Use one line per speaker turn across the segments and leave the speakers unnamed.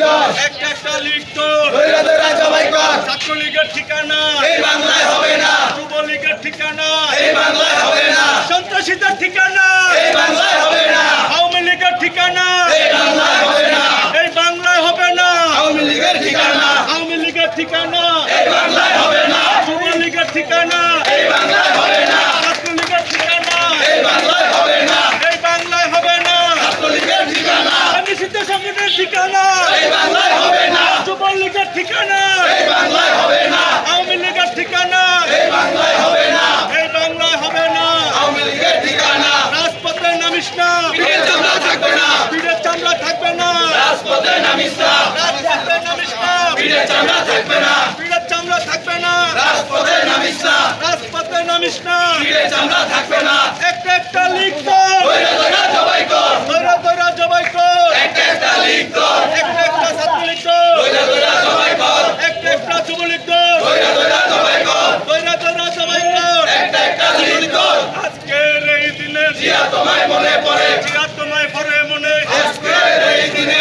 কর
একটা কর
জবাই কর
ছাত্রলীগের ঠিকানা।
এই বাংলায় হবে না।
যুবলীগের ঠিকানা।
এই বাংলায় হবে না।
সন্ত্রাসীদের ঠিকানা।
এই বাংলায় হবে না।
আওয়ামী লীগের ঠিকানা।
এই বাংলায় হবে না।
এই বাংলায় হবে না।
আওয়ামী লীগের ঠিকানা।
আওয়ামী লীগের ঠিকানা।
এই বাংলায় হবে না।
যুবলীগের ঠিকানা।
এই বাংলায় হবে না।
ছাত্রলীগের ঠিকানা।
এই বাংলায় হবে না।
এই বাংলায় হবে না।
ছাত্রলীগের ঠিকানা।
নিষিদ্ধ সংগঠনের ঠিকানা
এই বাংলায় হবে না
যুবলীগের ঠিকানা
এই বাংলায় হবে না
আওয়ামী লীগের ঠিকানা
এই বাংলায় হবে না
এই বাংলায় হবে না
আওয়ামী লীগের ঠিকানা
রাজপথে নামিস না
পিঠের চামড়া থাকবে না
পীরের চামড়া থাকবে না
রাজপথে নামিস না
রাজপথে নামিস না
পিঠের চামড়া থাকবে না।
পীরের চামড়া থাকবে না
রাজপথে না
রাজপথে নামিস না
পিঠের চামড়া থাকবে না।
একটা একটা লিখ কর
জবাই কর।
জবাই কর।
একটা একটা লিগ কর
একটা একটা ছাত্রলীগ কর
ধৈর্য ধৈর্য জবাই কর
একটা একটা যুবলীগ কর
ধৈর্য ধৈর্য জবাই কর
ধৈরা ধৈরা জবাই কর
একটা একটা লিগ কর
আজকের এই দিনে
জিয়া তোমায় মনে পড়ে
জিয়া তোমায় ভরে মনে
আজকের এই দিনে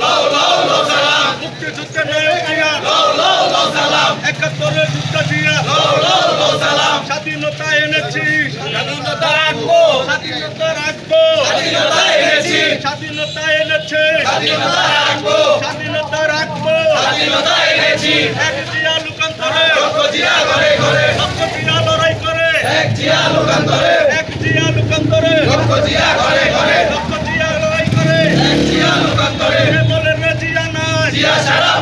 লও সালাম।
মুক্তিযুদ্ধের নায়ক দিয়া
লও লও লও সালাম।
একাত্তরের যুদ্ধ দিয়া
লও লও লও সালাম।
স্বাধীনতা এনেছি।
স্বাধীনতা রাখব।
স্বাধীনতা রাখব।
স্বাধীনতা এনেছি।
স্বাধীনতা এনেছে।
স্বাধীনতা রাখব।
স্বাধীনতা রাখব।
স্বাধীনতা এনেছি।
এক জিয়া লুকান্তরে।
লক্ষ জিয়া ঘরে ঘরে
লক্ষ জিয়া লড়াই করে।
এক জিয়া লোকান্তরে।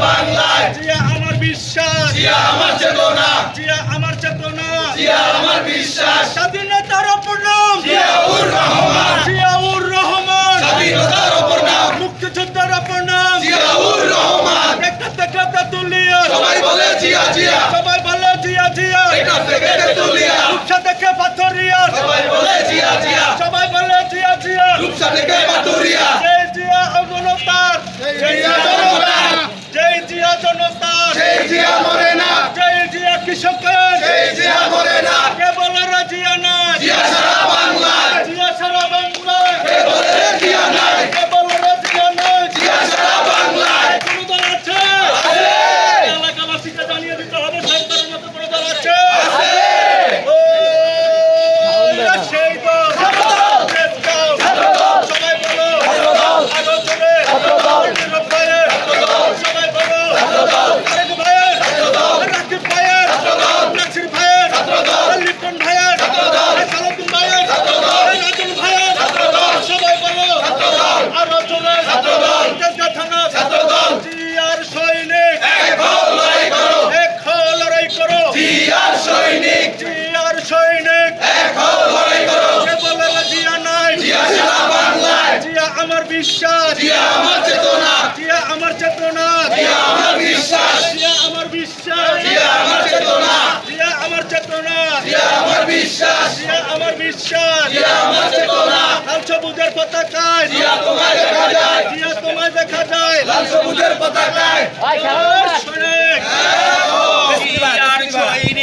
বাংলায়।
জিয়া আমার বিশ্বাস।
জিয়া আমার চেতনা।
জিয়া আমার চেতনা।
জিয়া আমার বিশ্বাস।
স্বাধীনতার অপর নাম।
জিয়াউর রহমান।
জিয়াউর রহমান।
স্বাধীনতার অপর নাম।
মুক্তিযোদ্ধার অপর নাম।
জিয়াউর রহমান।
একটা থেকে তুলিয়া।
সবাই বলে জিয়া জিয়া।
সবাই বলে জিয়া জিয়া।
এটা থেকে তুলিয়া।
রূপসা দেখে পাথরিয়া।
সবাই বলে জিয়া জিয়া।
সবাই বলে জিয়া জিয়া।
রূপসা থেকে পাতুরিয়া
জয় জিয়া জনতার জয় জিয়া জনতার জয় জিয়া জনতার
সেই জিয়া মরে না
জয় জিয়া কৃষকের
সেই জিয়া মরে না
কে বলে রে জিয়া নাই
জিয়া সারা বাংলায়
জিয়া সারা বাংলায়
কে বলে রে জিয়া নাই
কে বলে রে জিয়া নাই
জিয়া সারা বাংলায়
কোনো দল আছে
আছে
এলাকাবাসীকে জানিয়ে দিতে হবে সরকারের মতো কোনো দল আছে
আছে
ও সেই দল Let's go! সবাই বলো আলো চলে নীরব ভাইয়ের সবাই বলো আরেক ভাইয়ের রাকিব ভাইয়ের নাসির ভাইয়ের লিটন ভাইয়ের সালাউদ্দিন ভাইয়ের রাজুল ভাইয়ের সবাই বলো আরও চলে তেজগাঁ থানা
ছাত্রদল
জিয়ার সৈনিক
এক হও লড়াই করো
এক হও লড়াই করো
জিয়ার সৈনিক
জিয়ার সৈনিক
এক হও লড়াই করো
কে বলে রে জিয়া নাই
জিয়া সারা বাংলায়
জিয়া আমার বিশ্বাস
জিয়া আমার চেতনা
জিয়া আমার চেতনা
জিয়া আমার বিশ্বাস।
জিয়া আমার বিশ্বাস।
জিয়া আমার চেতনা।
জিয়া আমার চেতনা।
জিয়া আমার বিশ্বাস।
জিয়া আমার বিশ্বাস।
জিয়া আমার চেতনা।
লাল সবুজের পতাকায়।
জিয়া তোমায় দেখা যায়।
জিয়া তোমায়